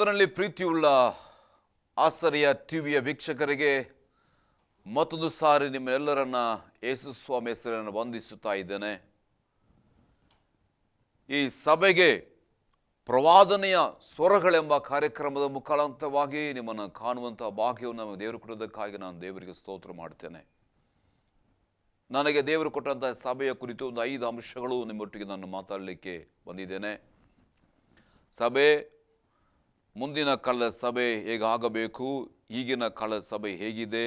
ಕರ್ತನಲ್ಲಿ ಪ್ರೀತಿಯುಳ್ಳ ಆಸರೆಯ ಟಿವಿಯ ವೀಕ್ಷಕರಿಗೆ ಮತ್ತೊಂದು ಸಾರಿ ನಿಮ್ಮೆಲ್ಲರನ್ನ ಯೇಸು ಸ್ವಾಮಿ ಹೆಸರನ್ನು ವಂದಿಸುತ್ತಾ ಇದ್ದೇನೆ. ಈ ಸಭೆಗೆ ಪ್ರವಾದನೆಯ ಸ್ವರಗಳೆಂಬ ಕಾರ್ಯಕ್ರಮದ ಮುಖಾಂತರವಾಗಿ ನಿಮ್ಮನ್ನು ಕಾಣುವಂಥ ಭಾಗ್ಯವನ್ನು ನಮಗೆ ದೇವರು ಕೊಡೋದಕ್ಕಾಗಿ ನಾನು ದೇವರಿಗೆ ಸ್ತೋತ್ರ ಮಾಡ್ತೇನೆ. ನನಗೆ ದೇವರು ಕೊಟ್ಟಂತಹ ಸಭೆಯ ಕುರಿತು ಒಂದು ಐದು ಅಂಶಗಳು ನಿಮ್ಮೊಟ್ಟಿಗೆ ನಾನು ಮಾತಾಡಲಿಕ್ಕೆ ಬಂದಿದ್ದೇನೆ. ಸಭೆ ಮುಂದಿನ ಕಾಲದ ಸಭೆ ಹೇಗಾಗಬೇಕು? ಈಗಿನ ಕಾಲದ ಸಭೆ ಹೇಗಿದೆ?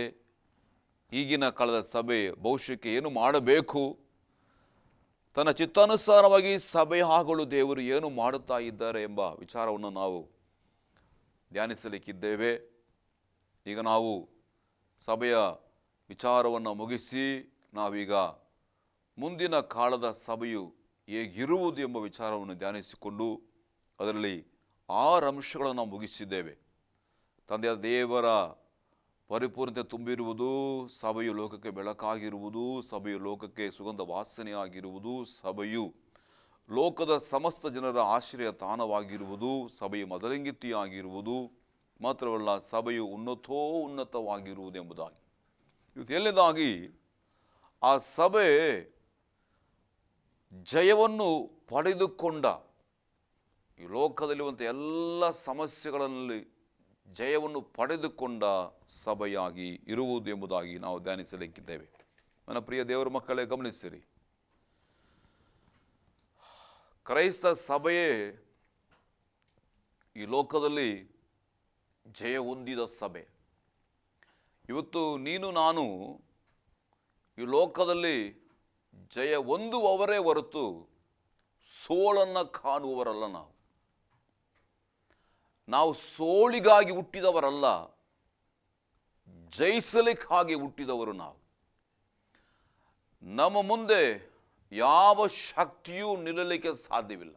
ಈಗಿನ ಕಾಲದ ಸಭೆ ಭವಿಷ್ಯಕ್ಕೆ ಏನು ಮಾಡಬೇಕು? ತನ್ನ ಚಿತ್ತಾನುಸಾರವಾಗಿ ಸಭೆ ಆಗಲು ದೇವರು ಏನು ಮಾಡುತ್ತಾ ಇದ್ದಾರೆ ಎಂಬ ವಿಚಾರವನ್ನು ನಾವು ಧ್ಯಾನಿಸಲಿಕ್ಕಿದ್ದೇವೆ. ಈಗ ನಾವು ಸಭೆಯ ವಿಚಾರವನ್ನು ಮುಗಿಸಿ ನಾವೀಗ ಮುಂದಿನ ಕಾಲದ ಸಭೆಯು ಹೇಗಿರುವುದು ಎಂಬ ವಿಚಾರವನ್ನು ಧ್ಯಾನಿಸಿಕೊಂಡು ಅದರಲ್ಲಿ ಆರು ಅಂಶಗಳನ್ನು ನಾವು ಮುಗಿಸಿದ್ದೇವೆ. ತಂದೆಯ ದೇವರ ಪರಿಪೂರ್ಣತೆ ತುಂಬಿರುವುದು, ಸಭೆಯು ಲೋಕಕ್ಕೆ ಬೆಳಕಾಗಿರುವುದು, ಸಭೆಯು ಲೋಕಕ್ಕೆ ಸುಗಂಧ ವಾಸನೆಯಾಗಿರುವುದು, ಸಭೆಯು ಲೋಕದ ಸಮಸ್ತ ಜನರ ಆಶ್ರಯ ತಾಣವಾಗಿರುವುದು, ಸಭೆಯು ಮದಲಿಂಗಿತಿಯಾಗಿರುವುದು, ಮಾತ್ರವಲ್ಲ ಸಭೆಯು ಉನ್ನತೋ ಉನ್ನತವಾಗಿರುವುದೆಂಬುದಾಗಿ ಇವತ್ತು ಎಲ್ಲದಾಗಿ ಆ ಸಭೆ ಜಯವನ್ನು ಪಡೆದುಕೊಂಡ ಈ ಲೋಕದಲ್ಲಿರುವಂಥ ಎಲ್ಲ ಸಮಸ್ಯೆಗಳಲ್ಲಿ ಜಯವನ್ನು ಪಡೆದುಕೊಂಡ ಸಭೆಯಾಗಿ ಇರುವುದು ಎಂಬುದಾಗಿ ನಾವು ಧ್ಯಾನಿಸಲಿಕ್ಕಿದ್ದೇವೆ. ನನ್ನ ಪ್ರಿಯ ದೇವರ ಮಕ್ಕಳೇ, ಗಮನಿಸಿರಿ. ಕ್ರೈಸ್ತ ಸಭೆಯೇ ಈ ಲೋಕದಲ್ಲಿ ಜಯ ಹೊಂದಿದ ಸಭೆ. ಇವತ್ತು ನೀನು ನಾನು ಈ ಲೋಕದಲ್ಲಿ ಜಯ ಹೊಂದುವವರೇ ಹೊರತು ಸೋಳನ್ನು ಕಾಣುವವರಲ್ಲ ನಾವು. ನಾವು ಸೋಳಿಗಾಗಿ ಹುಟ್ಟಿದವರಲ್ಲ ಜಯಿಸಲಿಕ್ಕಾಗಿ ಹುಟ್ಟಿದವರು ನಾವು. ನಮ್ಮ ಮುಂದೆ ಯಾವ ಶಕ್ತಿಯೂ ನಿಲ್ಲಲಿಕ್ಕೆ ಸಾಧ್ಯವಿಲ್ಲ.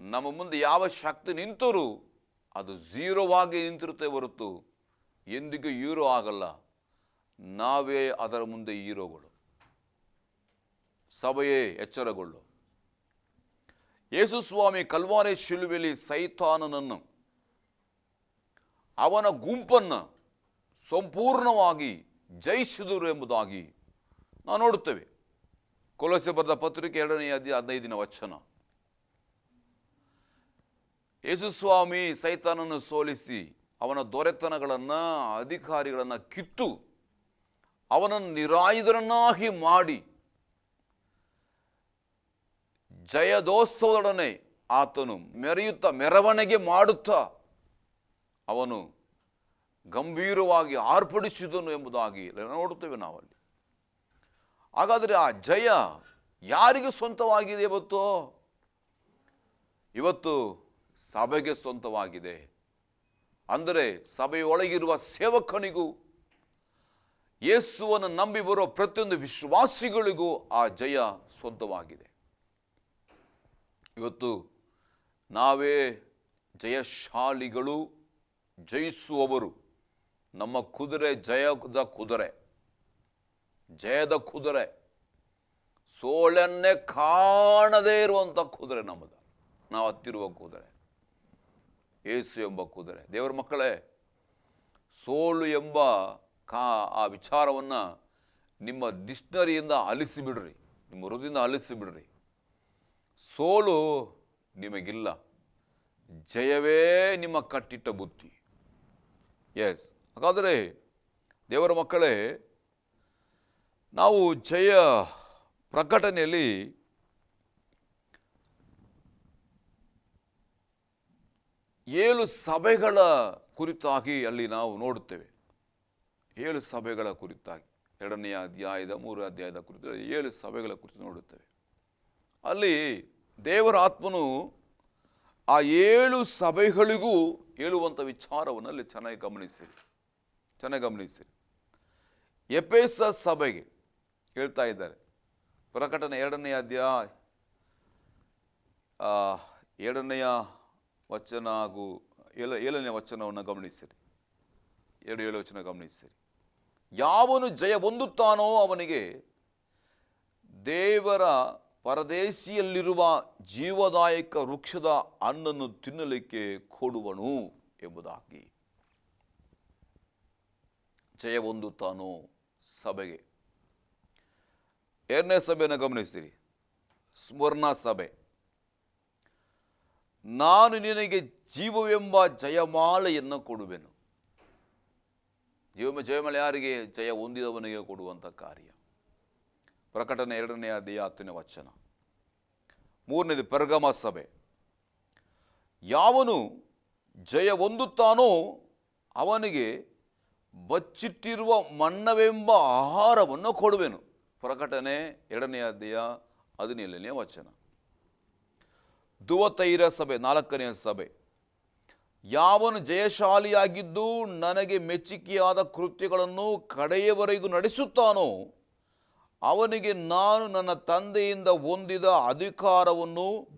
ನಮ್ಮ ಮುಂದೆ ಯಾವ ಶಕ್ತಿ ನಿಂತರೂ ಅದು ಝೀರೋವಾಗಿ ನಿಂತಿರುತ್ತೆ ಹೊರತು ಎಂದಿಗೂ ಹೀರೋ ಆಗಲ್ಲ. ನಾವೇ ಅದರ ಮುಂದೆ ಹೀರೋಗಳು. ಸಭೆಯೇ ಎಚ್ಚರಗೊಳ್ಳು. ಯೇಸು ಸ್ವಾಮಿ ಕಲ್ವಾರೆ ಶಿಲುವೆಲಿ ಸೈತಾನನನ್ನು ಅವನ ಗುಂಪನ್ನು ಸಂಪೂರ್ಣವಾಗಿ ಜಯಿಸಿದರು ಎಂಬುದಾಗಿ ನಾವು ನೋಡುತ್ತೇವೆ. ಕೊಲಸೆ ಬರೆದ ಪತ್ರಿಕೆ ಎರಡನೇ ಅದಿ ಹದಿನೈದಿನ ವಚನ. ಯೇಸು ಸ್ವಾಮಿ ಸೈತಾನನ್ನು ಸೋಲಿಸಿ ಅವನ ದೊರೆತನಗಳನ್ನು, ಅಧಿಕಾರಿಗಳನ್ನು ಕಿತ್ತು ಅವನನ್ನು ನಿರಾಯುಧರನ್ನಾಗಿ ಮಾಡಿ ಜಯದೋತ್ಸವದೊಡನೆ ಆತನು ಮೆರೆಯುತ್ತಾ ಮೆರವಣಿಗೆ ಮಾಡುತ್ತಾ ಅವನು ಗಂಭೀರವಾಗಿ ಆರ್ಪಡಿಸಿದನು ಎಂಬುದಾಗಿ ನೋಡುತ್ತೇವೆ ನಾವಲ್ಲಿ. ಹಾಗಾದರೆ ಆ ಜಯ ಯಾರಿಗೆ ಸ್ವಂತವಾಗಿದೆ ಇವತ್ತು? ಇವತ್ತು ಸಭೆಗೆ ಸ್ವಂತವಾಗಿದೆ. ಅಂದರೆ ಸಭೆಯೊಳಗಿರುವ ಸೇವಕನಿಗೂ, ಯೇಸುವನ್ನು ನಂಬಿ ಬರುವ ಪ್ರತಿಯೊಂದು ವಿಶ್ವಾಸಿಗಳಿಗೂ ಆ ಜಯ ಸ್ವಂತವಾಗಿದೆ. ಇವತ್ತು ನಾವೇ ಜಯಶಾಲಿಗಳು, ಜಯಿಸುವವರು. ನಮ್ಮ ಕುದುರೆ ಜಯದ ಕುದುರೆ. ಜಯದ ಕುದುರೆ. ಸೋಳನ್ನೇ ಕಾಣದೇ ಇರುವಂಥ ಕುದುರೆ ನಮ್ಮದು. ನಾವು ಹತ್ತಿರುವ ಕುದುರೆ. ಏಸು ಎಂಬ ಕುದುರೆ. ದೇವರ ಮಕ್ಕಳೇ ಸೋಲು ಎಂಬ ಕಾ, ಆ ವಿಚಾರವನ್ನು ನಿಮ್ಮ ಡಿಕ್ಷನರಿಯಿಂದ ಅಲಿಸಿಬಿಡ್ರಿ. ನಿಮ್ಮ ಹೃದಯದಿಂದ ಅಲಿಸಿಬಿಡ್ರಿ. ಸೋಲು ನಿಮಗಿಲ್ಲ. ಜಯವೇ ನಿಮ್ಮ ಕಟ್ಟಿಟ್ಟ ಬುದ್ಧಿ. ಎಸ್ ಹಾಗಾದರೆ ದೇವರ ಮಕ್ಕಳೇ, ನಾವು ಜಯ ಪ್ರಕಟಣೆಯಲ್ಲಿ ಏಳು ಸಭೆಗಳ ಕುರಿತಾಗಿ ಅಲ್ಲಿ ನಾವು ನೋಡುತ್ತೇವೆ. ಏಳು ಸಭೆಗಳ ಕುರಿತಾಗಿ. ಎರಡನೆಯ ಅಧ್ಯಾಯದ ಮೂರು ಅಧ್ಯಾಯದ ಕುರಿತು ಏಳು ಸಭೆಗಳ ಕುರಿತು ನೋಡುತ್ತೇವೆ. ಅಲ್ಲಿ ದೇವರ ಆತ್ಮನು ಆ ಏಳು ಸಭೆಗಳಿಗೂ ಹೇಳುವಂಥ ವಿಚಾರವನ್ನು ಅಲ್ಲಿ ಚೆನ್ನಾಗಿ ಗಮನಿಸಿರಿ. ಚೆನ್ನಾಗಿ ಗಮನಿಸಿರಿ. ಎಪೇಸ ಸಭೆಗೆ ಹೇಳ್ತಾ ಇದ್ದಾರೆ. ಪ್ರಕಟಣೆ ಎರಡನೆಯ ಅಧ್ಯಾಯ ಎರಡನೆಯ ವಚನ ಹಾಗೂ ಏಳ ಏಳನೆಯ ವಚನವನ್ನು ಗಮನಿಸಿರಿ. ಎರಡು, ಏಳು ವಚನ ಗಮನಿಸಿರಿ. ಯಾವನು ಜಯ ಹೊಂದುತ್ತಾನೋ ಅವನಿಗೆ ದೇವರ ಪರದೇಶಿಯಲ್ಲಿರುವ ಜೀವದಾಯಕ ವೃಕ್ಷದ ಹಣ್ಣನ್ನು ತಿನ್ನಲಿಕ್ಕೆ ಕೊಡುವನು ಎಂಬುದಾಗಿ. ಜಯ ಹೊಂದುತ್ತಾನೋ ಸಭೆಗೆ. ಎರಡನೇ ಸಭೆಯನ್ನು ಗಮನಿಸಿರಿ. ಸ್ಮರಣ ಸಭೆ. ನಾನು ನಿನಗೆ ಜೀವವೆಂಬ ಜಯಮಾಲೆಯನ್ನು ಕೊಡುವೆನು. ಜೀವ ಜಯಮಾಲೆ ಯಾರಿಗೆ? ಜಯ ಹೊಂದಿದವನಿಗೆ ಕೊಡುವಂಥ ಕಾರ್ಯ. ಪ್ರಕಟಣೆ ಎರಡನೇ ಅಧ್ಯಾಯ ಹತ್ತನೇ ವಚನ. ಮೂರನೇದು ಪರ್ಗಮ ಸಭೆ. ಯಾವನು ಜಯ ಹೊಂದುತ್ತಾನೋ ಅವನಿಗೆ ಬಚ್ಚಿಟ್ಟಿರುವ ಮನ್ನವೆಂಬ ಆಹಾರವನ್ನು ಕೊಡುವೆನು. ಪ್ರಕಟಣೆ ಎರಡನೇ ಅಧ್ಯಾಯ ಹದಿನೇಳನೇ ವಚನ. ದುವತೈರ ಸಭೆ ನಾಲ್ಕನೆಯ ಸಭೆ. ಯಾವನು ಜಯಶಾಲಿಯಾಗಿದ್ದು ನನಗೆ ಮೆಚ್ಚುಗೆಯಾದ ಕೃತ್ಯಗಳನ್ನು ಕಡೆಯವರೆಗೂ ನಡೆಸುತ್ತಾನೋ ಅವನಿಗೆ ನಾನು ನನ್ನ ತಂದೆಯಿಂದ ಹೊಂದಿದ ಅಧಿಕಾರವನ್ನು,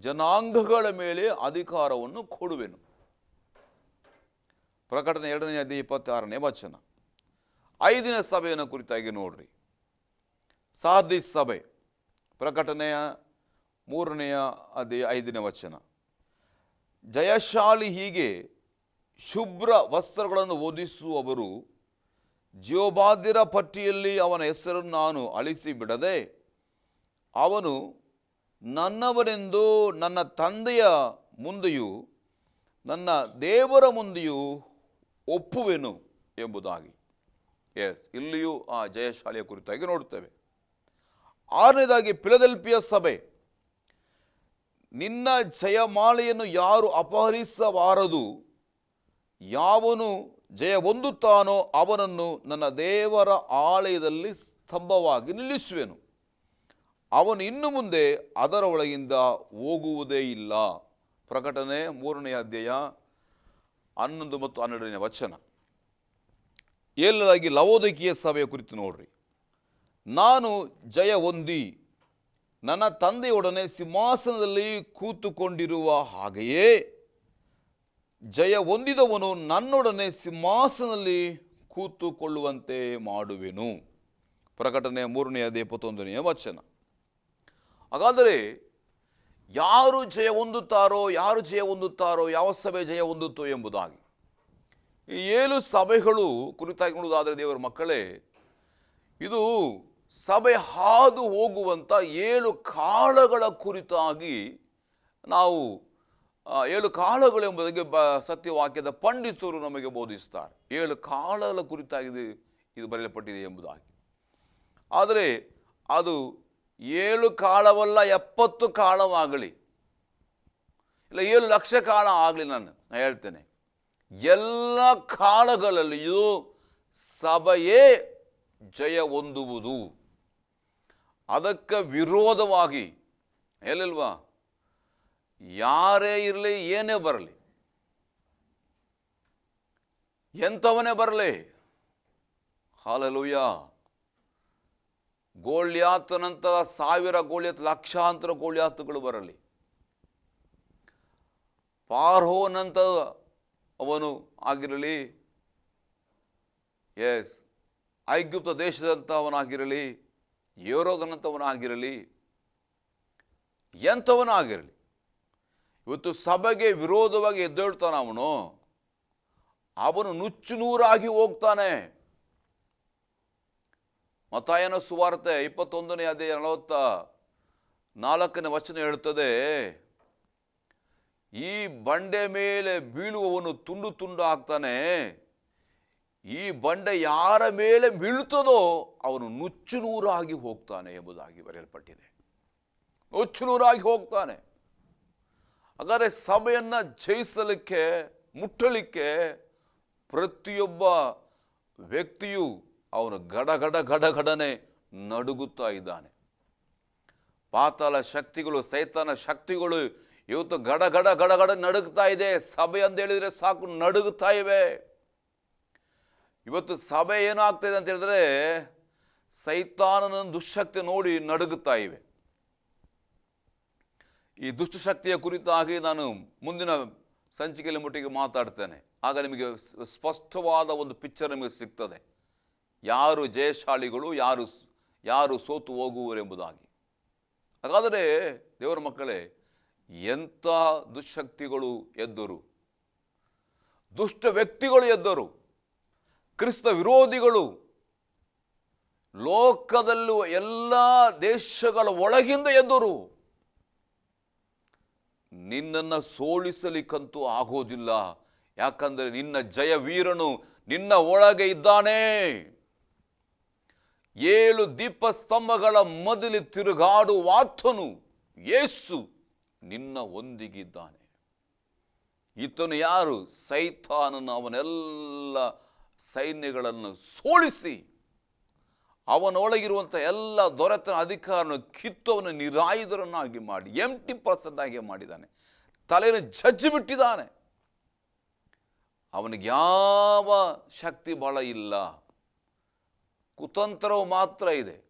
ಜನಾಂಗಗಳ ಮೇಲೆ ಅಧಿಕಾರವನ್ನು ಕೊಡುವೆನು. ಪ್ರಕಟಣೆ ಎರಡನೇ ಅಧ್ಯಾಯ ಇಪ್ಪತ್ತಾರನೇ ವಚನ. ಐದಿನ ಸಭೆಯನ್ನು ಕುರಿತಾಗಿ ನೋಡ್ರಿ. ಸಾಧಿ ಸಭೆ. ಪ್ರಕಟಣೆಯ ಮೂರನೆಯ ಅದೇ ಐದನೇ ವಚನ. ಜಯಶಾಲಿ ಹೀಗೆ ಶುಭ್ರ ವಸ್ತ್ರಗಳನ್ನು ಓದಿಸುವವರು ಜೀವಬಾಧ್ಯರ ಪಟ್ಟಿಯಲ್ಲಿ ಅವನ ಹೆಸರನ್ನು ನಾನು ಅಳಿಸಿ ಬಿಡದೆ, ಅವನು ನನ್ನವನೆಂದು ನನ್ನ ತಂದೆಯ ಮುಂದೆಯೂ ನನ್ನ ದೇವರ ಮುಂದೆಯೂ ಒಪ್ಪುವೆನು ಎಂಬುದಾಗಿ. ಎಸ್ ಇಲ್ಲಿಯೂ ಆ ಜಯಶಾಲೆಯ ಕುರಿತಾಗಿ ನೋಡುತ್ತೇವೆ. ಆರನೇದಾಗಿ ಪಿಲದೆಲ್ಪಿಯ ಸಭೆ. ನಿನ್ನ ಜಯಮಾಲೆಯನ್ನು ಯಾರು ಅಪಹರಿಸಬಾರದು, ಯಾವನು ಜಯ ಹೊಂದುತ್ತಾನೋ ಅವನನ್ನು ನನ್ನ ದೇವರ ಆಲಯದಲ್ಲಿ ಸ್ತಂಭವಾಗಿ ನಿಲ್ಲಿಸುವೆನು. ಅವನು ಇನ್ನು ಮುಂದೆ ಅದರ ಒಳಗಿಂದ ಹೋಗುವುದೇ ಇಲ್ಲ. ಪ್ರಕಟಣೆ ಮೂರನೆಯ ಅಧ್ಯಾಯ ಹನ್ನೊಂದು ಮತ್ತು ಹನ್ನೆರಡನೇ ವಚನ. ಎಲ್ಲದಾಗಿ ಲವೋದಕೀಯ ಸಭೆಯ ಕುರಿತು ನೋಡ್ರಿ. ನಾನು ಜಯ ಹೊಂದಿ ನನ್ನ ತಂದೆಯೊಡನೆ ಸಿಂಹಾಸನದಲ್ಲಿ ಕೂತುಕೊಂಡಿರುವ ಹಾಗೆಯೇ ಜಯ ಹೊಂದಿದವನು ನನ್ನೊಡನೆ ಸಿಂಹಾಸನದಲ್ಲಿ ಕೂತುಕೊಳ್ಳುವಂತೆ ಮಾಡುವೆನು. ಪ್ರಕಟಣೆ ಮೂರನೆಯದೇ ಇಪ್ಪತ್ತೊಂದನೆಯ ವಚನ. ಹಾಗಾದರೆ ಯಾರು ಜಯ ಹೊಂದುತ್ತಾರೋ, ಯಾರು ಜಯ ಹೊಂದುತ್ತಾರೋ, ಯಾವ ಸಭೆ ಜಯ ಹೊಂದುತ್ತೋ ಎಂಬುದಾಗಿ. ಈ ಏಳು ಸಭೆಗಳು ಕುರಿತಾಗಿ ನೋಡುವುದಾದರೆ ದೇವರ ಮಕ್ಕಳೇ, ಇದು ಸಭೆ ಹಾದು ಹೋಗುವಂಥ ಏಳು ಕಾಳಗಳ ಕುರಿತಾಗಿ ನಾವು ಏಳು ಕಾಲಗಳು ಎಂಬುದಕ್ಕೆ ಬ ಸತ್ಯವಾಕ್ಯದ ಪಂಡಿತರು ನಮಗೆ ಬೋಧಿಸ್ತಾರೆ ಏಳು ಕಾಲಗಳ ಕುರಿತಾಗಿ ಇದು- ಇದು ಬರೆಯಲ್ಪಟ್ಟಿದೆ ಎಂಬುದಾಗಿ ಆದರೆ ಅದು ಏಳು ಕಾಲವಲ್ಲ ಎಪ್ಪತ್ತು ಕಾಲವಾಗಲಿ ಇಲ್ಲ ಏಳು ಲಕ್ಷ ಕಾಲ ಆಗಲಿ ನಾನು ನಾನು ಹೇಳ್ತೇನೆ. ಎಲ್ಲ ಕಾಲಗಳಲ್ಲಿಯೂ ಸಭೆಯೇ ಜಯ ಹೊಂದುವುದು ಅದಕ್ಕೆ ವಿರೋಧವಾಗಿ ಹೇಳಿಲ್ವಾ ಯಾರೇ ಇರಲಿ, ಏನೇ ಬರಲಿ. ಎಂಥವನೇ ಬರಲಿ. ಹಾಲಲೂಯ. ಗೋಳ್ಯಾತನಂತಹ ಸಾವಿರ ಗೋಳ್ಯಾತ್ ಲಕ್ಷಾಂತರ ಗೋಳ್ಯಾತುಗಳು ಬರಲಿ. ಪಾರ್ಹೋನಂತ ಅವನು ಆಗಿರಲಿ. ಎಸ್ ಐಗುಪ್ತ ದೇಶದಂಥವನಾಗಿರಲಿ ಯೋರೋದನಂಥವನಾಗಿರಲಿ ಎಂಥವನಾಗಿರಲಿ. ಇವತ್ತು ಸಭೆಗೆ ವಿರೋಧವಾಗಿ ಎದ್ದೇಳ್ತಾನೆ ಅವನು. ಅವನು ನುಚ್ಚು ನೂರಾಗಿ ಹೋಗ್ತಾನೆ. ಮತಾಯನ ಸುವಾರ್ತೆ ಇಪ್ಪತ್ತೊಂದನೇ ಅದೇ ನಲವತ್ತ ನಾಲ್ಕನೇ ವಚನ ಹೇಳುತ್ತದೆ ಈ ಬಂಡೆ ಮೇಲೆ ಬೀಳುವವನು ತುಂಡು ತುಂಡು ಆಗ್ತಾನೆ. ಈ ಬಂಡೆ ಯಾರ ಮೇಲೆ ಬೀಳುತ್ತದೋ ಅವನು ನುಚ್ಚು ನೂರಾಗಿ ಹೋಗ್ತಾನೆ ಎಂಬುದಾಗಿ ಬರೆಯಲ್ಪಟ್ಟಿದೆ. ನುಚ್ಚು ನೂರಾಗಿ ಹೋಗ್ತಾನೆ. ಹಾಗಾದರೆ ಸಭೆಯನ್ನು ಜಯಿಸಲಿಕ್ಕೆ, ಮುಟ್ಟಲಿಕ್ಕೆ ಪ್ರತಿಯೊಬ್ಬ ವ್ಯಕ್ತಿಯು ಅವನು ಗಡಗಡ ಗಡಗಡನೆ ನಡುಗುತ್ತಾ ಇದ್ದಾನೆ. ಪಾತಾಳ ಶಕ್ತಿಗಳು, ಸೈತಾನ ಶಕ್ತಿಗಳು ಇವತ್ತು ಗಡಗಡ ಗಡಗಡ ನಡುಗ್ತಾ ಇದೆ. ಸಭೆ ಅಂತ ಹೇಳಿದರೆ ಸಾಕು ನಡುಗುತ್ತಾ ಇವೆ. ಇವತ್ತು ಸಭೆ ಏನಾಗ್ತಾ ಇದೆ ಅಂತ ಹೇಳಿದ್ರೆ ಸೈತಾನನ ದುಶಕ್ತಿ ನೋಡಿ ನಡುಗುತ್ತಾ ಇವೆ. ಈ ದುಷ್ಟಶಕ್ತಿಯ ಕುರಿತಾಗಿ ನಾನು ಮುಂದಿನ ಸಂಚಿಕೆಯಲ್ಲಿ ಮುಟ್ಟಿಗೆ ಮಾತಾಡ್ತೇನೆ. ಆಗ ನಿಮಗೆ ಸ್ಪಷ್ಟವಾದ ಒಂದು ಪಿಕ್ಚರ್ ನಿಮಗೆ ಸಿಗ್ತದೆ. ಯಾರು ಜಯಶಾಲಿಗಳು, ಯಾರು ಯಾರು ಸೋತು ಹೋಗುವರೆಂಬುದಾಗಿ ಹಾಗಾದರೆ ದೇವರ ಮಕ್ಕಳೇ, ಎಂಥ ದುಶಕ್ತಿಗಳು ಎದ್ದರು? ದುಷ್ಟ ವ್ಯಕ್ತಿಗಳು ಎದ್ದರು. ಕ್ರಿಸ್ತ ವಿರೋಧಿಗಳು. ಲೋಕದಲ್ಲೂ ಎಲ್ಲ ದೇಶಗಳ ಒಳಗಿಂದ ಎದ್ದರು. ನಿನ್ನನ್ನು ಸೋಲಿಸಲಿಕ್ಕಂತೂ ಆಗೋದಿಲ್ಲ. ಯಾಕಂದರೆ ನಿನ್ನ ಜಯವೀರನು ನಿನ್ನ ಒಳಗೆ ಇದ್ದಾನೆ. ಏಳು ದೀಪಸ್ತಂಭಗಳ ಮೊದಲು ತಿರುಗಾಡುವಾತನು. ಯೇಸು ನಿನ್ನ ಒಂದಿಗಿದ್ದಾನೆ. ಈತನು ಯಾರು? ಸೈತಾನನ ಅವನೆಲ್ಲ ಸೈನ್ಯಗಳನ್ನು ಸೋಲಿಸಿ ಅವನೊಳಗಿರುವಂಥ ಎಲ್ಲ ದೊರೆತನ ಅಧಿಕಾರನ ಕಿತ್ತು ಅವನು ನಿರಾಯುಧರನ್ನಾಗಿ ಮಾಡಿ ಎಂಟಿ ಪರ್ಸೆಂಟ್ ಆಗಿ ಮಾಡಿದ್ದಾನೆ. ತಲೆಯನ್ನು ಜಜ್ಜಿ ಬಿಟ್ಟಿದ್ದಾನೆ. ಅವನಿಗೆ ಯಾವ ಶಕ್ತಿ ಬಲ ಇಲ್ಲ. ಕುತಂತ್ರವು ಮಾತ್ರ ಇದೆ.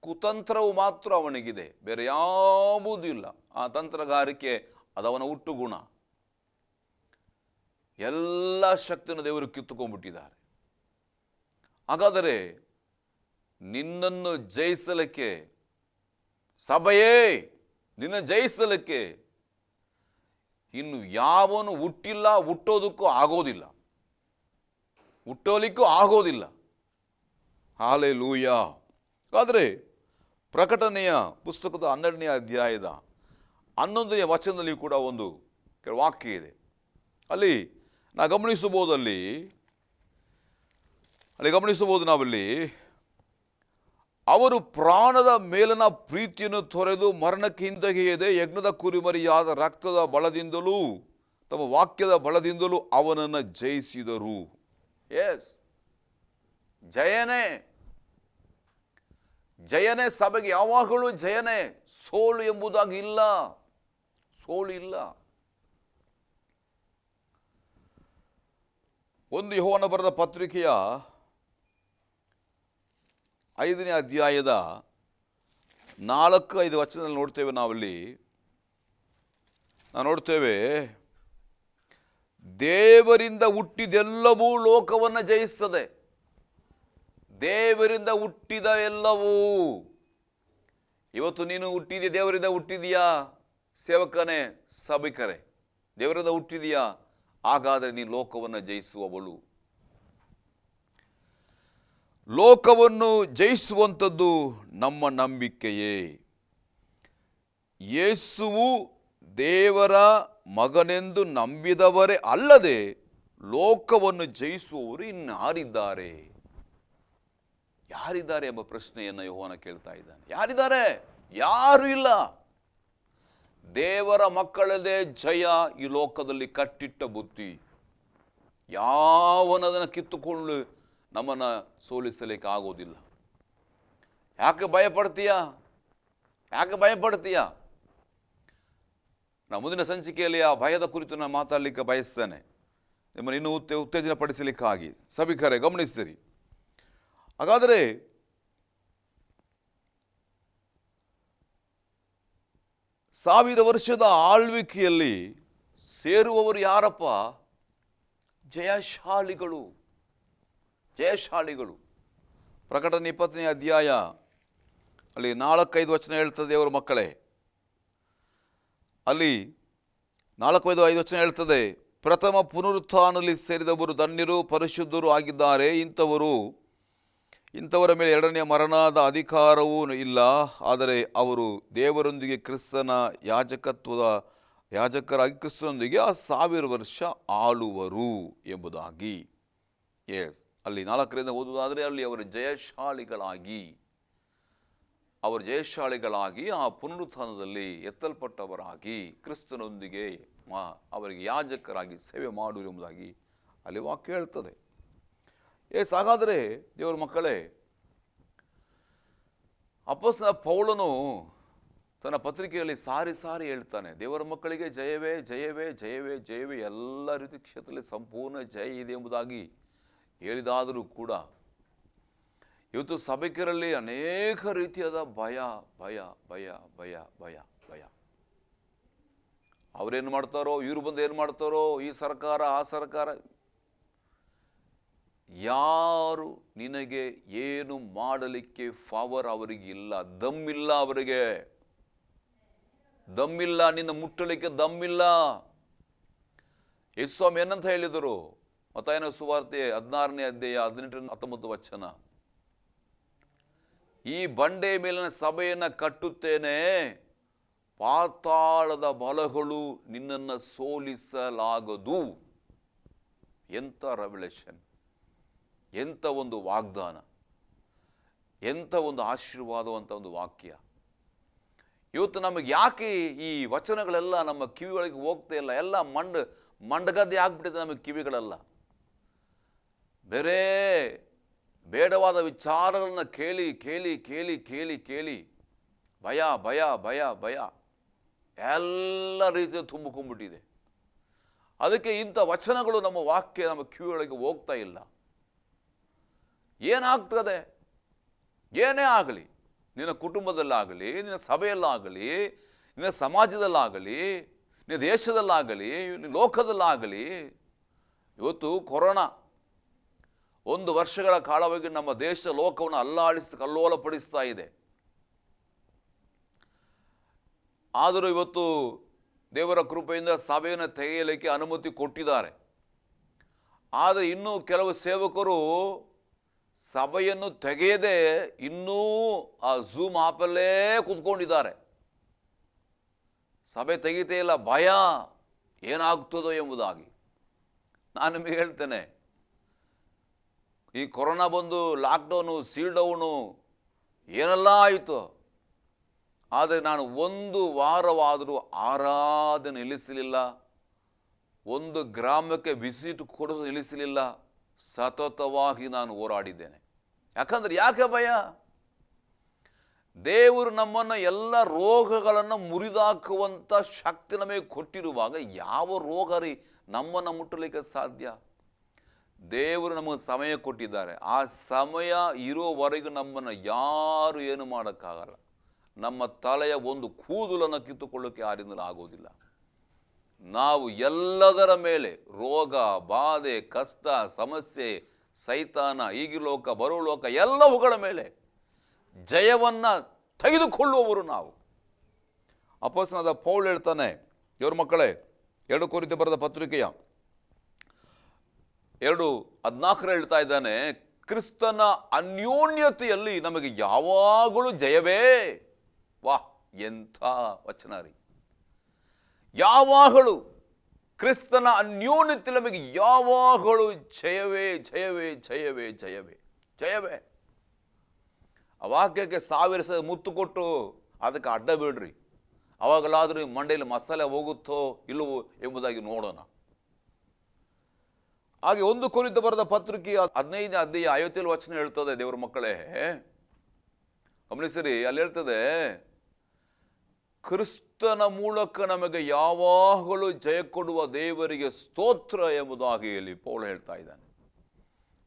ಕುತಂತ್ರವು ಮಾತ್ರ ಅವನಿಗಿದೆ. ಬೇರೆ ಯಾವುದೂ ಇಲ್ಲ. ಆ ತಂತ್ರಗಾರಿಕೆ ಅದವನ ಹುಟ್ಟು ಗುಣ ಎಲ್ಲ ಶಕ್ತಿಯನ್ನು ದೇವರು ಕಿತ್ತುಕೊಂಡ್ಬಿಟ್ಟಿದ್ದಾರೆ. ಹಾಗಾದರೆ ನಿನ್ನನ್ನು ಜಯಿಸಲಿಕ್ಕೆ, ಸಭೆಯೇ, ನಿನ್ನ ಜಯಿಸಲಿಕ್ಕೆ ಇನ್ನು ಯಾವನು ಹುಟ್ಟಿಲ್ಲ, ಹುಟ್ಟೋದಕ್ಕೂ ಆಗೋದಿಲ್ಲ. ಹುಟ್ಟೋಲಿಕ್ಕೂ ಆಗೋದಿಲ್ಲ. ಹಾಲೆ ಲೂಯ ಆದರೆ ಪ್ರಕಟಣೆಯ ಪುಸ್ತಕದ ಹನ್ನೆರಡನೇ ಅಧ್ಯಾಯದ ಹನ್ನೊಂದನೇ ವಚನದಲ್ಲಿ ಕೂಡ ಒಂದು ವಾಕ್ಯ ಇದೆ. ಅಲ್ಲಿ ನಾ ಗಮನಿಸಬಹುದು ಅಲ್ಲಿ ಅಲ್ಲಿ ಗಮನಿಸಬಹುದು ನಾವಲ್ಲಿ ಅವರು ಪ್ರಾಣದ ಮೇಲನ ಪ್ರೀತಿಯನ್ನು ತೊರೆದು ಮರಣಕ್ಕೆ ಹಿಂದಗೆಯದೆ ಯಜ್ಞದ ಕುರಿಮರಿಯಾದ ರಕ್ತದ ಬಲದಿಂದಲೂ, ತಮ್ಮ ವಾಕ್ಯದ ಬಲದಿಂದಲೂ ಅವನನ್ನು ಜಯಿಸಿದರು. ಎಸ್ ಜಯನೇ. ಜಯನೇ ಸಭೆಗೆ ಯಾವಾಗಲೂ ಜಯನೇ. ಸೋಲು ಎಂಬುದಾಗಿ ಇಲ್ಲ. ಸೋಲು ಇಲ್ಲ. ಒಂದು ಯೋವನ ಬರೆದ ಪತ್ರಿಕೆಯ ಐದನೇ ಅಧ್ಯಾಯದ ನಾಲ್ಕು, ಐದು ವಚನದಲ್ಲಿ ನೋಡ್ತೇವೆ ನಾವಲ್ಲಿ. ನಾವು ನೋಡ್ತೇವೆ, ದೇವರಿಂದ ಹುಟ್ಟಿದೆಲ್ಲವೂ ಲೋಕವನ್ನು ಜಯಿಸ್ತದೆ. ದೇವರಿಂದ ಹುಟ್ಟಿದ ಎಲ್ಲವೂ. ಇವತ್ತು ನೀನು ಹುಟ್ಟಿದೆಯಾ, ದೇವರಿಂದ ಹುಟ್ಟಿದೀಯಾ? ಸೇವಕನೇ, ಸಭಿಕರೇ, ದೇವರಿಂದ ಹುಟ್ಟಿದೆಯಾ? ಹಾಗಾದರೆ ನೀನು ಲೋಕವನ್ನು ಜಯಿಸುವವಳು. ಲೋಕವನ್ನು ಜಯಿಸುವಂಥದ್ದು ನಮ್ಮ ನಂಬಿಕೆಯೇ. ಯೇಸುವು ದೇವರ ಮಗನೆಂದು ನಂಬಿದವರೇ ಅಲ್ಲದೆ ಲೋಕವನ್ನು ಜಯಿಸುವವರು ಇನ್ನಾರಿದ್ದಾರೆ. ಯಾರಿದ್ದಾರೆ ಎಂಬ ಪ್ರಶ್ನೆಯನ್ನು ಯೋಹನ ಕೇಳ್ತಾ ಇದ್ದಾನೆ. ಯಾರಿದ್ದಾರೆ? ಯಾರು ಇಲ್ಲ. ದೇವರ ಮಕ್ಕಳದೇ ಜಯ ಈ ಲೋಕದಲ್ಲಿ ಕಟ್ಟಿಟ್ಟ ಬುದ್ಧಿ. ಯಾವನದನ್ನು ಕಿತ್ತುಕೊಂಡು ನಮ್ಮನ್ನು ಸೋಲಿಸಲಿಕ್ಕೆ ಆಗೋದಿಲ್ಲ. ಯಾಕೆ ಭಯಪಡ್ತೀಯ? ಯಾಕೆ ಭಯಪಡ್ತೀಯ? ನಾ ಮುಂದಿನ ಸಂಚಿಕೆಯಲ್ಲಿ ಆ ಭಯದ ಕುರಿತು ನಾನು ಮಾತಾಡಲಿಕ್ಕೆ ಬಯಸ್ತೇನೆ. ನಿಮ್ಮನ್ನು ಇನ್ನೂ ಉತ್ತೇ ಉತ್ತೇಜನ ಪಡಿಸಲಿಕ್ಕಾಗಿ ಸಭಿಕರೇ ಗಮನಿಸಿರಿ ಹಾಗಾದರೆ ಸಾವಿರ ವರ್ಷದ ಆಳ್ವಿಕೆಯಲ್ಲಿ ಸೇರುವವರು ಯಾರಪ್ಪ? ಜಯಶಾಲಿಗಳು. ಜಯಶಾಲಿಗಳು. ಪ್ರಕಟಣೆ ಇಪ್ಪತ್ತನೇ ಅಧ್ಯಾಯ ಅಲ್ಲಿ ನಾಲ್ಕೈದು ವಚನ ಹೇಳ್ತದೆ ಅವರ ಮಕ್ಕಳೇ. ಅಲ್ಲಿ ನಾಲ್ಕೈದು ಐದು ವಚನ ಹೇಳ್ತದೆ, ಪ್ರಥಮ ಪುನರುತ್ಥಾನದಲ್ಲಿ ಸೇರಿದವರು ಧನ್ಯರು, ಪರಿಶುದ್ಧರು ಆಗಿದ್ದಾರೆ, ಇಂಥವರು, ಇಂಥವರ ಮೇಲೆ ಎರಡನೆಯ ಮರಣದ ಅಧಿಕಾರವೂ ಇಲ್ಲ, ಆದರೆ ಅವರು ದೇವರೊಂದಿಗೆ ಕ್ರಿಸ್ತನ ಯಾಜಕತ್ವದ, ಯಾಜಕರಾಗಿ ಕ್ರಿಸ್ತನೊಂದಿಗೆ ಆ ಸಾವಿರ ವರ್ಷ ಆಳುವರು ಎಂಬುದಾಗಿ. ಎಸ್ ಅಲ್ಲಿ ನಾಲ್ಕರಿಂದ ಓದುವುದಾದರೆ ಅಲ್ಲಿ ಅವರು ಜಯಶಾಲಿಗಳಾಗಿ ಅವರು ಜಯಶಾಲಿಗಳಾಗಿ ಆ ಪುನರುತ್ಥಾನದಲ್ಲಿ ಎತ್ತಲ್ಪಟ್ಟವರಾಗಿ ಕ್ರಿಸ್ತನೊಂದಿಗೆ ಅವರಿಗೆ ಯಾಜಕರಾಗಿ ಸೇವೆ ಮಾಡುವರು ಎಂಬುದಾಗಿ ಅಲ್ಲಿ ವಾಕ್ಯ ಹೇಳ್ತದೆ. ಏ ಹಾಗಾದರೆ ದೇವರ ಮಕ್ಕಳೇ ಅಪ್ಪಸ್ನ ಪೌಳನು ತನ್ನ ಪತ್ರಿಕೆಯಲ್ಲಿ ಸಾರಿ ಸಾರಿ ಹೇಳ್ತಾನೆ, ದೇವರ ಮಕ್ಕಳಿಗೆ ಜಯವೇ ಜಯವೇ ಜಯವೇ ಜಯವೇ, ಎಲ್ಲ ರೀತಿ ಕ್ಷೇತ್ರದಲ್ಲಿ ಸಂಪೂರ್ಣ ಜಯ ಇದೆ ಎಂಬುದಾಗಿ ಹೇಳಿದಾದರೂ ಕೂಡ ಇವತ್ತು ಸಭಿಕರಲ್ಲಿ ಅನೇಕ ರೀತಿಯಾದ ಭಯ ಭಯ ಭಯ ಭಯ ಭಯ ಭಯ. ಅವರೇನು ಮಾಡ್ತಾರೋ, ಇವರು ಬಂದು ಏನು ಮಾಡ್ತಾರೋ, ಈ ಸರ್ಕಾರ, ಆ ಸರ್ಕಾರ. ಯಾರು ನಿನಗೆ ಏನು ಮಾಡಲಿಕ್ಕೆ ಫಾವರ್ ಅವರಿಗೆ ಇಲ್ಲ ದಮ್ಮಿಲ್ಲ ಅವರಿಗೆ. ದಮ್ಮಿಲ್ಲ ನಿನ್ನ ಮುಟ್ಟಲಿಕ್ಕೆ ದಮ್ಮಿಲ್ಲ ಯೇಸುಸ್ವಾಮಿ ಏನಂತ ಹೇಳಿದರು? ಮತಾಯನ ಸುವಾರ್ತೆ ಹದಿನಾರನೇ ಅಧ್ಯಾಯ ಹದಿನೆಂಟರಿಂದ ಹತ್ತೊಂಬತ್ತು ವಚನ. ಈ ಬಂಡೆ ಮೇಲಿನ ಸಭೆಯನ್ನು ಕಟ್ಟುತ್ತೇನೆ. ಪಾತಾಳದ ಬಲಗಳು ನಿನ್ನನ್ನು ಸೋಲಿಸಲಾಗದು. ಎಂಥ ರೆವಲ್ಯೂಷನ್ ಎಂಥ ಒಂದು ವಾಗ್ದಾನ. ಎಂಥ ಒಂದು ಆಶೀರ್ವಾದವಂಥ ಒಂದು ವಾಕ್ಯ. ಇವತ್ತು ನಮಗೆ ಯಾಕೆ ಈ ವಚನಗಳೆಲ್ಲ ನಮ್ಮ ಕಿವಿಗಳಿಗೆ ಹೋಗ್ತಾ ಇಲ್ಲ? ಎಲ್ಲ ಮಂಡ, ಮಂಡಗದ್ದೆ ಆಗ್ಬಿಟ್ಟಿದೆ ನಮಗೆ ಕಿವಿಗಳೆಲ್ಲ. ಬೇರೆ ಬೇಡವಾದ ವಿಚಾರಗಳನ್ನು ಕೇಳಿ ಕೇಳಿ ಕೇಳಿ ಕೇಳಿ ಕೇಳಿ. ಭಯ ಭಯ ಭಯ ಭಯ. ಎಲ್ಲ ರೀತಿಯ ತುಂಬಿಕೊಂಡ್ಬಿಟ್ಟಿದೆ. ಅದಕ್ಕೆ ಇಂಥ ವಚನಗಳು ನಮ್ಮ ವಾಕ್ಯ, ನಮ್ಮ ಕಿವಿಯೊಳಗೆ ಹೋಗ್ತಾ ಇಲ್ಲ. ಏನಾಗ್ತದೆ? ಏನೇ ಆಗಲಿ, ನಿನ್ನ ಕುಟುಂಬದಲ್ಲಾಗಲಿ, ನಿನ್ನ ಸಭೆಯಲ್ಲಾಗಲಿ, ನಿನ್ನ ಸಮಾಜದಲ್ಲಾಗಲಿ, ನಿನ್ನ ದೇಶದಲ್ಲಾಗಲಿ ಲೋಕದಲ್ಲಾಗಲಿ, ಇವತ್ತು ಕೊರೋನಾ. ಒಂದು ವರ್ಷಗಳ ಕಾಲವಾಗಿ ನಮ್ಮ ದೇಶ ಲೋಕವನ್ನು ಅಲ್ಲಾಡಿಸಿ ಕಲ್ಲೋಲಪಡಿಸ್ತಾ ಇದೆ. ಆದರೂ ಇವತ್ತು ದೇವರ ಕೃಪೆಯಿಂದ ಸಭೆಯನ್ನು ತೆಗೆಯಲಿಕ್ಕೆ ಅನುಮತಿ ಕೊಟ್ಟಿದ್ದಾರೆ. ಆದರೆ ಇನ್ನೂ ಕೆಲವು ಸೇವಕರು ಸಭೆಯನ್ನು ತೆಗೆಯದೆ ಇನ್ನೂ ಆ ಝೂಮ್ ಆಪಲ್ಲೇ ಕೂತ್ಕೊಂಡಿದ್ದಾರೆ. ಸಭೆ ತೆಗಿತೇ ಇಲ್ಲ, ಭಯ ಏನಾಗ್ತದೋ ಎಂಬುದಾಗಿ. ನಾನು ನಿಮಗೆ ಹೇಳ್ತೇನೆ ಈ ಕೊರೋನಾ ಬಂದು ಲಾಕ್ಡೌನು ಸೀಲ್ಡೌನು ಏನೆಲ್ಲ ಆಯಿತು? ಆದರೆ ನಾನು ಒಂದು ವಾರವಾದರೂ ಆರಾಧನೆ ನಿಲ್ಲಿಸಲಿಲ್ಲ. ಒಂದು ಗ್ರಾಮಕ್ಕೆ ವಿಸಿಟ್ ಕೊಡ ನಿಲ್ಲಿಸಲಿಲ್ಲ. ಸತತವಾಗಿ ನಾನು ಹೋರಾಡಿದ್ದೇನೆ. ಯಾಕಂದ್ರೆ ಯಾಕೆ ಭಯ? ದೇವರು ನಮ್ಮನ್ನು ಎಲ್ಲ ರೋಗಗಳನ್ನು ಮುರಿದಾಕುವಂಥ ಶಕ್ತಿ ನಮಗೆ ಕೊಟ್ಟಿರುವಾಗ ಯಾವ ರೋಗ ರೀ ನಮ್ಮನ್ನು ಮುಟ್ಟಲಿಕ್ಕೆ ಸಾಧ್ಯ? ದೇವರು ನಮಗೆ ಸಮಯ ಕೊಟ್ಟಿದ್ದಾರೆ. ಆ ಸಮಯ ಇರೋವರೆಗೂ ನಮ್ಮನ್ನು ಯಾರು ಏನು ಮಾಡೋಕ್ಕಾಗಲ್ಲ. ನಮ್ಮ ತಲೆಯ ಒಂದು ಕೂದಲನ್ನು ಕಿತ್ತುಕೊಳ್ಳೋಕೆ ಯಾರಿಂದಲೂ ಆಗೋದಿಲ್ಲ. ನಾವು ಎಲ್ಲದರ ಮೇಲೆ ರೋಗ, ಬಾಧೆ, ಕಷ್ಟ, ಸಮಸ್ಯೆ, ಸೈತಾನ ಈಗಿ ಲೋಕ ಬರೋ ಲೋಕ ಎಲ್ಲವುಗಳ ಮೇಲೆ ಜಯವನ್ನು ತೆಗೆದುಕೊಳ್ಳುವವರು ನಾವು. ಅಪಸ್ನಾದ ಪೌಲ್ ಹೇಳ್ತಾನೆ, ಇವ್ರ ಮಕ್ಕಳೇ, ಎರಡು ಕುರಿತು ಬರೆದ ಪತ್ರಿಕೆಯ ಎರಡು ಹದಿನಾಲ್ಕರ ಹೇಳ್ತಾ ಇದ್ದಾನೆ, ಕ್ರಿಸ್ತನ ಅನ್ಯೋನ್ಯತೆಯಲ್ಲಿ ನಮಗೆ ಯಾವಾಗಲೂ ಜಯವೇ? ವಾಹ್ ಎಂಥ ವಚನ ರೀ. ಯಾವಾಗಲೂ ಕ್ರಿಸ್ತನ ಅನ್ಯೋನ್ಯತೆ ನಮಗೆ ಯಾವಾಗಲೂ ಜಯವೇ ಜಯವೇ ಜಯವೇ ಜಯವೇ ಜಯವೇ. ಆ ವಾಕ್ಯಕ್ಕೆ ಸಾವಿರ ಸಲ ಮುತ್ತು ಕೊಟ್ಟು ಅದಕ್ಕೆ ಅಡ್ಡ ಬೀಳ್ರಿ. ಅವಾಗಲಾದರೂ ಮಂಡೆಯಲ್ಲಿ ಮಸಾಲೆ ಹೋಗುತ್ತೋ ಇಲ್ಲವೋ ಎಂಬುದಾಗಿ ನೋಡೋಣ. ಹಾಗೆ ಒಂದು ಕುರಿತು ಬರೆದ ಪತ್ರಿಕೆ ಹದಿನೈದನೇ ಅಧ್ಯಾಯ ಐವತ್ತೇಳು ವಚನ ಹೇಳ್ತದೆ ದೇವರ ಮಕ್ಕಳೇ. ಗಮನಿಸಿರಿ, ಅಲ್ಲಿ ಹೇಳ್ತದೆ, ಕ್ರಿಸ್ತನ ಮೂಲಕ ನಮಗೆ ಯಾವಾಗಲೂ ಜಯ ಕೊಡುವ ದೇವರಿಗೆ ಸ್ತೋತ್ರ ಎಂಬುದಾಗಿ ಇಲ್ಲಿ ಪೌಲ ಹೇಳ್ತಾ ಇದ್ದಾನೆ.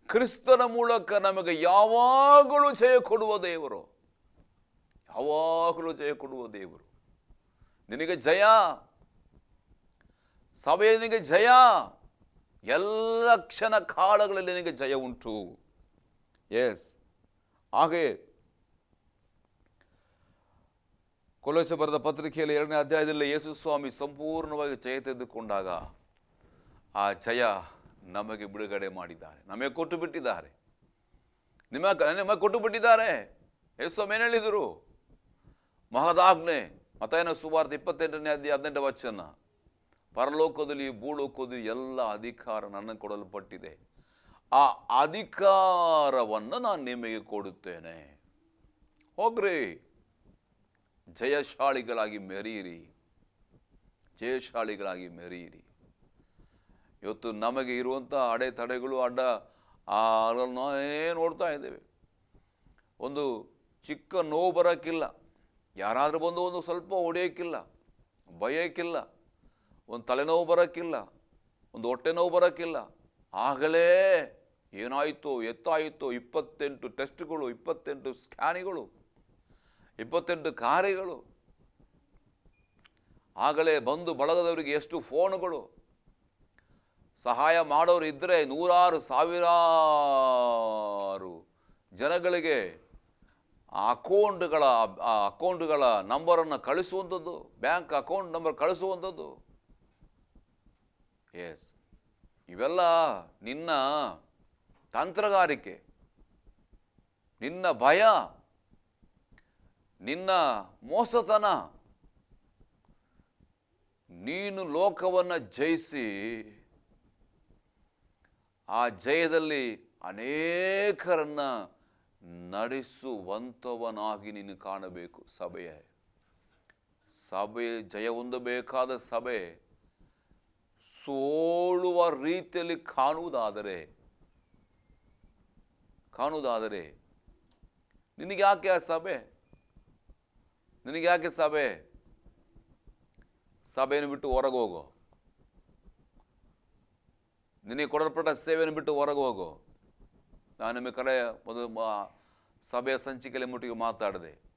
ಕ್ರಿಸ್ತನ ಮೂಲಕ ನಮಗೆ ಯಾವಾಗಲೂ ಜಯ ಕೊಡುವ ದೇವರು, ಯಾವಾಗಲೂ ಜಯ ಕೊಡುವ ದೇವರು. ನಿನಗೆ ಜಯ, ಸಭೆಯ ನಿನಗೆ ಜಯ ಎಲ್ಲ ಕ್ಷಣ ಕಾಲಗಳಲ್ಲಿ ನಿನಗೆ ಜಯ ಉಂಟು. ಎಸ್ ಹಾಗೆ ಕೊಲೋಸ ಬರೆದ ಪತ್ರಿಕೆಯಲ್ಲಿ ಎರಡನೇ ಅಧ್ಯಾಯದಲ್ಲಿ ಯೇಸು ಸ್ವಾಮಿ ಸಂಪೂರ್ಣವಾಗಿ ಜಯ ತೆಗೆದುಕೊಂಡಾಗ ಆ ಜಯ ನಮಗೆ ಬಿಡುಗಡೆ ಮಾಡಿದ್ದಾರೆ. ನಮಗೆ ಕೊಟ್ಟು ಬಿಟ್ಟಿದ್ದಾರೆ. ನಿಮ್ಮ ನಿಮಗೆ ಕೊಟ್ಟು ಬಿಟ್ಟಿದ್ದಾರೆ. ಯೇಸು ಸ್ವಾಮಿ ಏನು ಹೇಳಿದರು? ಮಹದಾಜ್ಞೆ ಮತಯನ ಸುವಾರ್ತೆ ಇಪ್ಪತ್ತೆಂಟನೇ ಅಧ್ಯಾಯ ಹದಿನೆಂಟು ವಚನ. ಪರಲೋಕದಲ್ಲಿ, ಭೂಲೋಕದಲ್ಲಿ ಎಲ್ಲ ಅಧಿಕಾರ ನನಗೆ ಕೊಡಲ್ಪಟ್ಟಿದೆ ಆ ಅಧಿಕಾರವನ್ನು ನಾನು ನಿಮಗೆ ಕೊಡುತ್ತೇನೆ. ಹೋಗ್ರಿ. ಜಯಶಾಲಿಗಳಾಗಿ ಮೆರೀರಿ. ಜಯಶಾಲಿಗಳಾಗಿ ಮೆರೀರಿ. ಇವತ್ತು ನಮಗೆ ಇರುವಂಥ ಅಡೆತಡೆಗಳು ಅಡ್ಡ ಏನೇ ನೋಡ್ತಾ ಇದ್ದೇವೆ. ಒಂದು ಚಿಕ್ಕ ನೋವು ಬರೋಕ್ಕಿಲ್ಲ. ಯಾರಾದರೂ ಬಂದು ಒಂದು ಸ್ವಲ್ಪ ಹೊಡೆಯೋಕ್ಕಿಲ್ಲ ಭಯಕ್ಕಿಲ್ಲ ಒಂದು ತಲೆನೋವು ಬರೋಕ್ಕಿಲ್ಲ, ಒಂದು ಹೊಟ್ಟೆ ನೋವು ಬರೋಕ್ಕಿಲ್ಲ. ಆಗಲೇ ಏನಾಯಿತು, ಎತ್ತಾಯಿತು, ಇಪ್ಪತ್ತೆಂಟು ಟೆಸ್ಟ್ಗಳು, ಇಪ್ಪತ್ತೆಂಟು ಸ್ಕ್ಯಾನಿಗಳು, ಇಪ್ಪತ್ತೆಂಟು ಕಾರ್ಯಗಳು. ಆಗಲೇ ಬಂದು ಬಳಗದವರಿಗೆ ಎಷ್ಟು ಫೋನುಗಳು. ಸಹಾಯ ಮಾಡೋರು ಇದ್ದರೆ ನೂರಾರು, ಸಾವಿರಾರು ಜನಗಳಿಗೆ ಆ ಅಕೌಂಟ್ಗಳ ಆ ಅಕೌಂಟ್ಗಳ ನಂಬರನ್ನು ಕಳಿಸುವಂಥದ್ದು, ಬ್ಯಾಂಕ್ ಅಕೌಂಟ್ ನಂಬರ್ ಕಳಿಸುವಂಥದ್ದು. ಎಸ್ ಇವೆಲ್ಲ ನಿನ್ನ ತಂತ್ರಗಾರಿಕೆ, ನಿನ್ನ ಭಯ, ನಿನ್ನ ಮೋಸತನ. ನೀನು ಲೋಕವನ್ನು ಜಯಿಸಿ ಆ ಜಯದಲ್ಲಿ ಅನೇಕರನ್ನ ನಡೆಸುವಂಥವನಾಗಿ ನೀನು ಕಾಣಬೇಕು ಸಭೆಯ. ಸಭೆ, ಜಯ ಹೊಂದಬೇಕಾದ ಸಭೆ. ಸೋಳುವ ರೀತಿಯಲ್ಲಿ ಕಾಣುವುದಾದರೆ ಕಾಣುವುದಾದರೆ ನಿನಗೆ ಯಾಕೆ ಆ ಸಭೆ? ನಿನಗೆ ಯಾಕೆ ಸಭೆ? ಸಭೆಯನ್ನು ಬಿಟ್ಟು ಹೊರಗೆ ಹೋಗೋ ನಿನಗೆ ಕೊಡಲ್ಪಟ್ಟ ಸೇವೆಯನ್ನು ಬಿಟ್ಟು ಹೊರಗೆ ಹೋಗು ನಾನು ನಿಮಗೆ ಕರೆ, ಒಂದು ಸಭೆಯ ಸಂಚಿಕೆಯಲ್ಲಿ ಮುಟ್ಟಿಗೆ ಮಾತಾಡಿದೆ.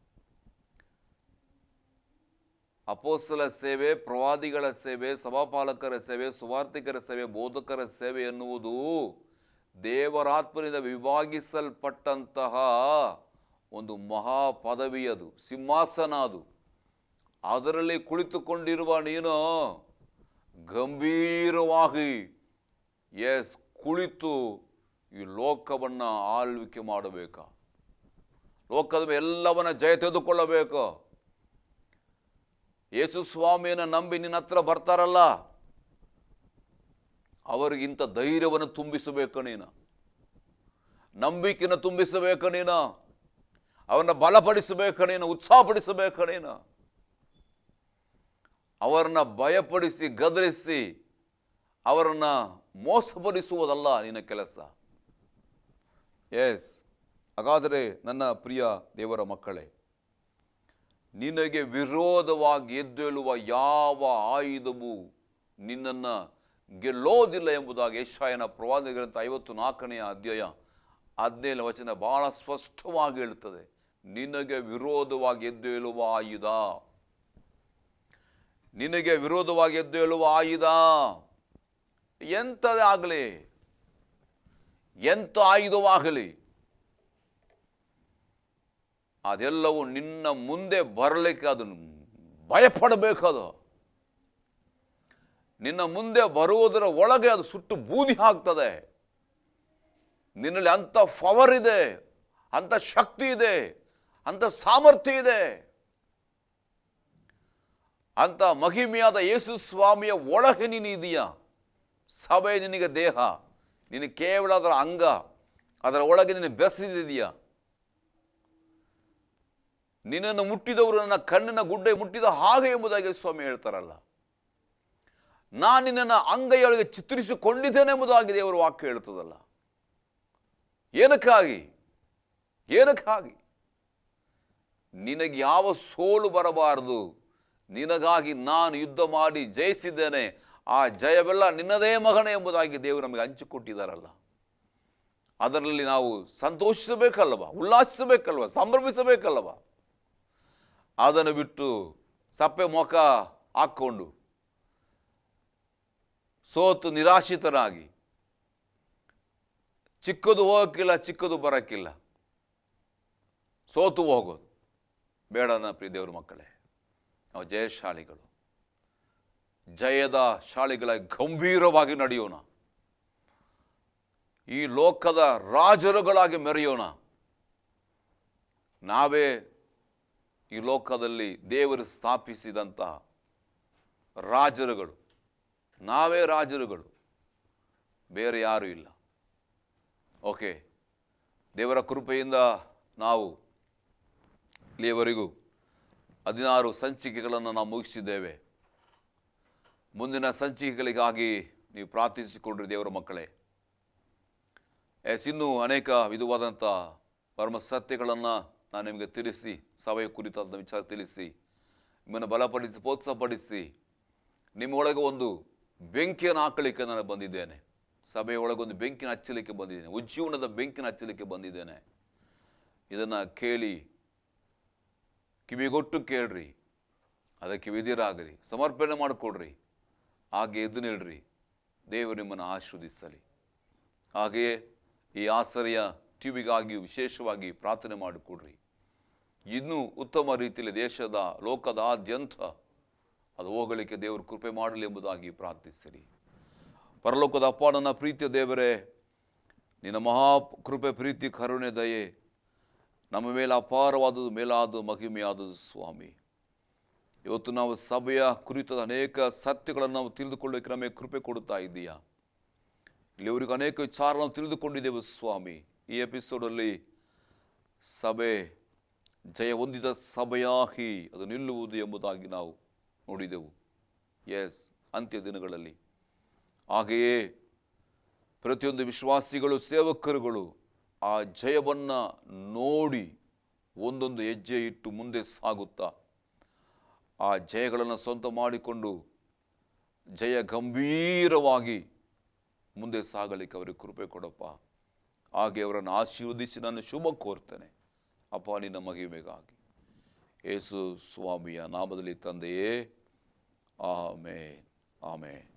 ಅಪೋಸ್ತಲ ಸೇವೆ, ಪ್ರವಾದಿಗಳ ಸೇವೆ, ಸಭಾಪಾಲಕರ ಸೇವೆ ಸುವಾರ್ತಿಕರ ಸೇವೆ, ಬೋಧಕರ ಸೇವೆ ಎನ್ನುವುದು ದೇವರಾತ್ಮನಿಂದ ವಿಭಾಗಿಸಲ್ಪಟ್ಟಂತಹ ಒಂದು ಮಹಾ ಪದವಿ ಅದು ಸಿಂಹಾಸನ ಅದು ಅದರಲ್ಲಿ ಕುಳಿತುಕೊಂಡಿರುವ ನೀನು ಗಂಭೀರವಾಗಿ ಎಸ್ ಕುಳಿತು ಈ ಲೋಕವನ್ನು ಆಳ್ವಿಕೆ ಮಾಡಬೇಕಾ? ಲೋಕದ ಎಲ್ಲವನ್ನ ಜಯ ತೆಗೆದುಕೊಳ್ಳಬೇಕು. ಯೇಸು ಸ್ವಾಮಿಯನ್ನು ನಂಬಿ ನಿನ್ನ ಹತ್ರ ಬರ್ತಾರಲ್ಲ? ಅವರಿಗಿಂತ ಧೈರ್ಯವನ್ನು ತುಂಬಿಸಬೇಕು ನೀನು. ನಂಬಿಕೆಯನ್ನು ತುಂಬಿಸಬೇಕು ನೀನು. ಅವರನ್ನ ಬಲಪಡಿಸಬೇಕು ನೀನು, ಉತ್ಸಾಹಪಡಿಸಬೇಕು ನೀನು. ಅವರನ್ನ ಭಯಪಡಿಸಿ, ಗದರಿಸಿ, ಅವರನ್ನು ಮೋಸಪಡಿಸುವುದಲ್ಲ ನಿನ್ನ ಕೆಲಸ. ಎಸ್ ಹಾಗಾದರೆ ನನ್ನ ಪ್ರಿಯ ದೇವರ ಮಕ್ಕಳೇ ನಿನಗೆ ವಿರೋಧವಾಗಿ ಎದ್ದೇಳುವ ಯಾವ ಆಯುಧವು ನಿನ್ನನ್ನು ಗೆಲ್ಲೋದಿಲ್ಲ ಎಂಬುದಾಗಿ ಯಶಾಯನ ಪ್ರವಾದ ಗ್ರಂಥ ಐವತ್ತು ನಾಲ್ಕನೆಯ ಅಧ್ಯಾಯ ಹದಿನೇಳು ವಚನ ಬಹಳ ಸ್ಪಷ್ಟವಾಗಿ ಹೇಳುತ್ತದೆ. ನಿನಗೆ ವಿರೋಧವಾಗಿ ಎದ್ದೇಳುವ ಆಯುಧ. ನಿನಗೆ ವಿರೋಧವಾಗಿ ಎದ್ದೇಳುವ ಆಯುಧ. ಎಂಥದೇ ಆಗಲಿ ಎಂಥ ಆಯುಧವಾಗಲಿ ಅದೆಲ್ಲವೂ ನಿನ್ನ ಮುಂದೆ ಬರಲಿಕ್ಕೆ ಅದನ್ನು ಭಯಪಡಬೇಕದು. ನಿನ್ನ ಮುಂದೆ ಬರುವುದರ ಒಳಗೆ ಅದು ಸುಟ್ಟು ಬೂದಿ ಹಾಕ್ತದೆ. ನಿನ್ನಲ್ಲಿ ಅಂಥ ಪವರ್ ಇದೆ, ಅಂಥ ಶಕ್ತಿ ಇದೆ, ಅಂಥ ಸಾಮರ್ಥ್ಯ ಇದೆ. ಅಂಥ ಮಹಿಮೆಯಾದ ಯೇಸು ಸ್ವಾಮಿಯ ಒಳಗೆ ನೀನು ಇದೆಯಾ. ಸಭೆ ನಿನಗೆ ದೇಹ, ನೀನು ಕೇವಲ ಅದರ ಅಂಗ, ಅದರ ಒಳಗೆ ನೀನು ಬೆಸೆದಿದೆಯಾ. ನಿನ್ನನ್ನು ಮುಟ್ಟಿದವರು ನನ್ನ ಕಣ್ಣಿನ ಗುಡ್ಡೆ ಮುಟ್ಟಿದ ಹಾಗೆ ಎಂಬುದಾಗಿ ಸ್ವಾಮಿ ಹೇಳ್ತಾರಲ್ಲ. ನಾನು ನಿನ್ನನ್ನು ಅಂಗೈಯೊಳಗೆ ಚಿತ್ರಿಸಿಕೊಂಡಿದ್ದೇನೆ ಎಂಬುದಾಗಿ ದೇವರು ವಾಕ್ಯ ಹೇಳ್ತದಲ್ಲ. ಏನಕ್ಕಾಗಿ? ಏನಕ್ಕಾಗಿ? ನಿನಗೆ ಯಾವ ಸೋಲು ಬರಬಾರದು? ನಿನಗಾಗಿ ನಾನು ಯುದ್ಧ ಮಾಡಿ ಜಯಿಸಿದ್ದೇನೆ. ಆ ಜಯವೆಲ್ಲ ನಿನ್ನದೇ ಮಗನೇ ಎಂಬುದಾಗಿ ದೇವರು ನಮಗೆ ಹಂಚಿಕೊಟ್ಟಿದ್ದಾರಲ್ಲ ಅದರಲ್ಲಿ ನಾವು ಸಂತೋಷಿಸಬೇಕಲ್ಲವ? ಉಲ್ಲಾಸಿಸಬೇಕಲ್ವ ಸಂಭ್ರಮಿಸಬೇಕಲ್ವ ಅದನ್ನು ಬಿಟ್ಟು ಸಪ್ಪೆ ಮೊಕ ಹಾಕ್ಕೊಂಡು ಸೋತು ನಿರಾಶಿತರಾಗಿ ಚಿಕ್ಕದು ಹೋಗಕ್ಕಿಲ್ಲ, ಚಿಕ್ಕದು ಬರೋಕ್ಕಿಲ್ಲ. ಸೋತು ಹೋಗೋದು. ಬೇಡ ನನ್ನ ಪ್ರಿಯ ದೇವ್ರ ಮಕ್ಕಳೇ, ನಾವು ಜಯಶಾಲಿಗಳು. ಜಯದ ಶಾಲಿಗಳ ಗಂಭೀರವಾಗಿ ನಡೆಯೋಣ. ಈ ಲೋಕದ ರಾಜರುಗಳಾಗಿ ಮೆರೆಯೋಣ. ನಾವೇ ಈ ಲೋಕದಲ್ಲಿ ದೇವರು ಸ್ಥಾಪಿಸಿದಂತಹ ರಾಜರುಗಳು. ನಾವೇ ರಾಜರುಗಳು. ಬೇರೆ ಯಾರೂ ಇಲ್ಲ. ಓಕೆ, ದೇವರ ಕೃಪೆಯಿಂದ ನಾವು ಇಲ್ಲಿಯವರೆಗೂ ಹದಿನಾರು ಸಂಚಿಕೆಗಳನ್ನು ನಾವು ಮುಗಿಸಿದ್ದೇವೆ. ಮುಂದಿನ ಸಂಚಿಕೆಗಳಿಗಾಗಿ ನೀವು ಪ್ರಾರ್ಥಿಸಿಕೊಂಡ್ರಿ ದೇವರ ಮಕ್ಕಳೇ. ಎಸ್, ಇನ್ನೂ ಅನೇಕ ವಿಧವಾದಂಥ ಪರಮ ಸತ್ಯಗಳನ್ನು ನಾನು ನಿಮಗೆ ತಿಳಿಸಿ, ಸಭೆಯ ಕುರಿತಾದ ವಿಚಾರ ತಿಳಿಸಿ, ನಿಮ್ಮನ್ನು ಬಲಪಡಿಸಿ, ಪ್ರೋತ್ಸಾಹಪಡಿಸಿ ನಿಮ್ಮೊಳಗೆ ಒಂದು ಬೆಂಕಿಯನ್ನು ಹಾಕಲಿಕ್ಕೆ ನಾನು ಬಂದಿದ್ದೇನೆ. ಸಭೆಯ ಒಂದು ಬೆಂಕಿನ ಹಚ್ಚಲಿಕ್ಕೆ ಬಂದಿದ್ದೇನೆ. ಉಜ್ಜೀವನದ ಬೆಂಕಿನ ಹಚ್ಚಲಿಕ್ಕೆ ಬಂದಿದ್ದೇನೆ. ಇದನ್ನು ಕೇಳಿ, ಕಿವಿಗೊಟ್ಟು ಕೇಳ್ರಿ. ಅದಕ್ಕೆ ವಿಧಿರಾಗ್ರಿ ಸಮರ್ಪಣೆ ಮಾಡಿಕೊಡ್ರಿ. ಹಾಗೆ ಎದ್ದು ನಿಲ್ರಿ. ದೇವರು ನಿಮ್ಮನ್ನು ಆಶೀರ್ವದಿಸಲಿ. ಹಾಗೆಯೇ ಈ ಆಸರೆಯ ಟಿವಿಗಾಗಿ ವಿಶೇಷವಾಗಿ ಪ್ರಾರ್ಥನೆ ಮಾಡಿಕೊಡ್ರಿ. ಇನ್ನೂ ಉತ್ತಮ ರೀತಿಯಲ್ಲಿ ದೇಶದ ಲೋಕದಾದ್ಯಂತ ಅದು ಹೋಗಲಿಕ್ಕೆ ದೇವರು ಕೃಪೆ ಮಾಡಲಿ ಎಂಬುದಾಗಿ ಪ್ರಾರ್ಥಿಸಿರಿ. ಪರಲೋಕದ ಅಪ್ಪ, ನನ್ನ ಪ್ರೀತಿಯ ದೇವರೇ, ನಿನ್ನ ಮಹಾ ಕೃಪೆ, ಪ್ರೀತಿ, ಕರುಣೆ, ದಯೆ, ನಮ್ಮ ಮೇಲೆ ಅಪಾರವಾದುದು ಮೇಲಾದ ಮಹಿಮೆಯಾದದ್ದು ಸ್ವಾಮಿ. ಇವತ್ತು ನಾವು ಸಭೆಯ ಕುರಿತಾದ ಅನೇಕ ಸತ್ಯಗಳನ್ನು ನಾವು ತಿಳಿದುಕೊಳ್ಳೋಕೆ ನಮಗೆ ಕೃಪೆ ಕೊಡುತ್ತಾ ಇದ್ದೀಯಾ? ಇಲ್ಲಿವರೆಗೂ ಅನೇಕ ವಿಚಾರ ತಿಳಿದುಕೊಂಡಿದ್ದೆವು ಸ್ವಾಮಿ. ಈ ಎಪಿಸೋಡಲ್ಲಿ ಸಭೆ ಜಯ ಹೊಂದಿದ ಸಭೆಯಾಗಿ ಅದು ನಿಲ್ಲುವುದು ಎಂಬುದಾಗಿ ನಾವು ನೋಡಿದೆವು. ಎಸ್ ಅಂತ್ಯ ದಿನಗಳಲ್ಲಿ. ಹಾಗೆಯೇ ಪ್ರತಿಯೊಂದು ವಿಶ್ವಾಸಿಗಳು, ಸೇವಕರುಗಳು ಆ ಜಯವನ್ನು ನೋಡಿ ಒಂದೊಂದು ಹೆಜ್ಜೆ ಇಟ್ಟು ಮುಂದೆ ಸಾಗುತ್ತಾ, ಆ ಜಯಗಳನ್ನು ಸ್ವಂತ ಮಾಡಿಕೊಂಡು ಜಯ ಗಂಭೀರವಾಗಿ ಮುಂದೆ ಸಾಗಲಿಕ್ಕೆ ಅವರಿಗೆ ಕೃಪೆ ಕೊಡಪ್ಪ. ಹಾಗೆ ಅವರನ್ನು ಆಶೀರ್ವದಿಸಿ ನಾನು ಶುಭ ಕೋರ್ತೇನೆ. ಅಪ್ಪ ನಿನ್ನ ಮಹಿಮೆಗಾಗಿ ಯೇಸು ಸ್ವಾಮಿಯ ನಾಮದಲ್ಲಿ ತಂದೆಯೇ ಆಮೇನ್ ಆಮೇನ್